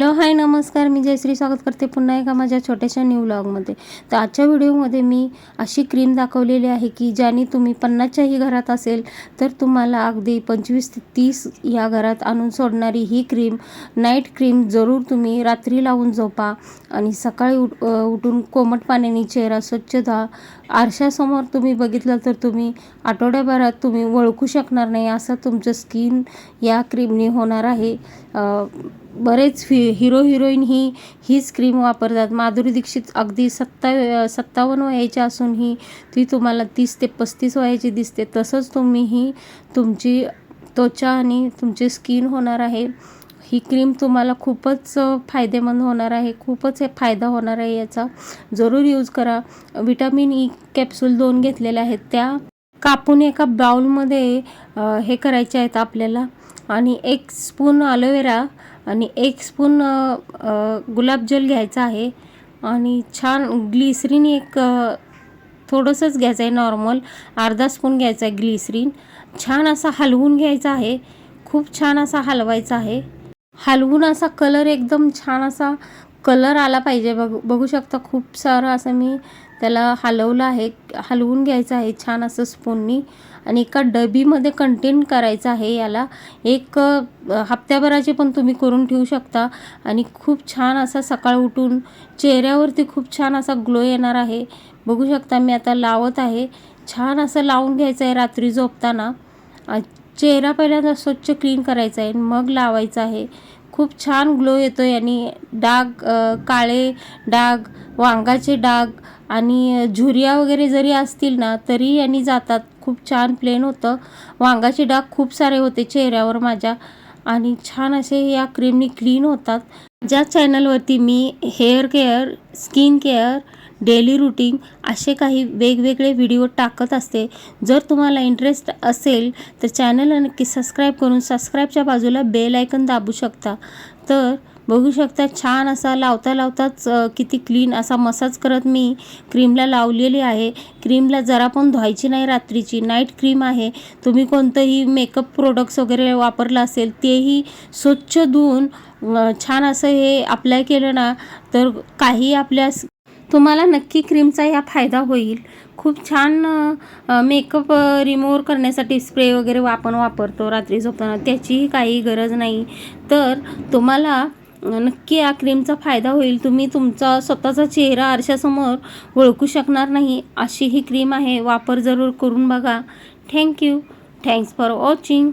Hello hi नमस्कार. मी जयश्री स्वागत करते पुन्हा एका माझ्या छोट्याशा न्यू व्लॉगमध्ये तर आजच्या व्हिडिओमध्ये मी अशी क्रीम दाखवलेली आहे की ज्याने तुम्ही पन्नासच्याही घरात असेल तर तुम्हाला अगदी पंचवीस ते तीस या घरात आणून सोडणारी ही क्रीम नाईट क्रीम जरूर तुम्ही रात्री लावून झोपा आणि सकाळी उठ उठून कोमट पाण्याने चेहरा स्वच्छ धुवा. आरशासमोर तुम्ही बघितलं तर तुम्ही आठवड्याभरात तुम्ही ओळखू शकणार नाही असं तुमचं स्किन या क्रीमने होणार आहे. बरेच फी हिरो हिरोईन ही हीच क्रीम वापरतात. माधुरी दीक्षित अगदी सत्ता सत्तावन्न वयाची असूनही ती तुम्हाला तीस ते पस्तीस वयाची दिसते. तसंच तुम्ही ही तुमची त्वचा आणि तुमची स्किन होणार आहे. ही क्रीम तुम्हाला खूपच फायदेमंद होणार आहे. खूपच फायदा होणार आहे याचा. जरूर यूज करा. विटॅमिन ई कॅप्सूल दोन घेतलेल्या आहेत. त्या कापून एका बाउलमध्ये हे करायचे आहेत आपल्याला. आणि एक स्पून अलोवेरा आणि एक स्पून गुलाबजल घ्यायचा आहे. आणि छान ग्लिसरीन एक थोडंसंच घ्यायचं आहे नॉर्मल. अर्धा स्पून घ्यायचा आहे ग्लिसरीन. छान असा हलवून घ्यायचा आहे. खूप छान असा हलवायचा आहे. हलवून असा कलर एकदम छान असा कलर आला पाहिजे. बघ बघू शकता खूप सारं असं मी त्याला हलवलं आहे. हलवून घ्यायचं आहे छान असं स्पूननी आणि एका डबीमध्ये कंटेन करायचं आहे याला. एक हप्त्याभराचे पण तुम्ही करून ठेवू शकता. आणि खूप छान असा सकाळ उठून चेहऱ्यावरती खूप छान असा ग्लो येणार आहे. बघू शकता मी आता लावत आहे. छान असं लावून घ्यायचं आहे रात्री झोपताना. चेहरा पहिल्यांदा स्वच्छ क्लीन करायचा आहे मग लावायचा आहे. खूप छान ग्लो येतो आणि डाग काळे डाग वांगाचे डाग आणि झुरिया वगैरे जरी असतील ना तरी यांनी जातात. खूप छान प्लेन होतं. वांगाचे डाग खूप सारे होते चेहऱ्यावर माझ्या. आणि छान असे या क्रीमनी क्लीन होतात. ज्या चॅनलवरती मी hair care skin care daily routine असे काही वेगवेगळे व्हिडिओ टाकत असते. जर तुम्हाला इंटरेस्ट असेल तर चॅनलला नक्की सबस्क्राईब करून सबस्क्राईबच्या बाजूला बेल आयकन दाबू शकता. तर बघू शकता छान असा लावता लावताच किती क्लीन असा मसाज करत मी क्रीमला लावलेली आहे. क्रीमला जरा पण धुवायची नाही रात्रीची. नाईट क्रीम आहे. तुम्ही कोणतंही मेकअप प्रोडक्ट्स वगैरे वापरलं असेल तेही स्वच्छ धुवून छान असं हे अप्लाय केलं ना तर काही आपल्या तुम्हाला नक्की क्रीमचा या फायदा होईल. खूप छान मेकअप रिमूव्ह करण्यासाठी स्प्रे वगैरे आपण वापरतो रात्री झोपताना. त्याचीही काही गरज नाही. तर तुम्हाला नक्की या क्रीमचा फायदा होईल. तुम्ही तुमचा स्वतःचा चेहरा आरशासमोर ओळखू शकणार नाही. अशी ही क्रीम आहे. वापर जरूर करून बघा. Thank you thanks for watching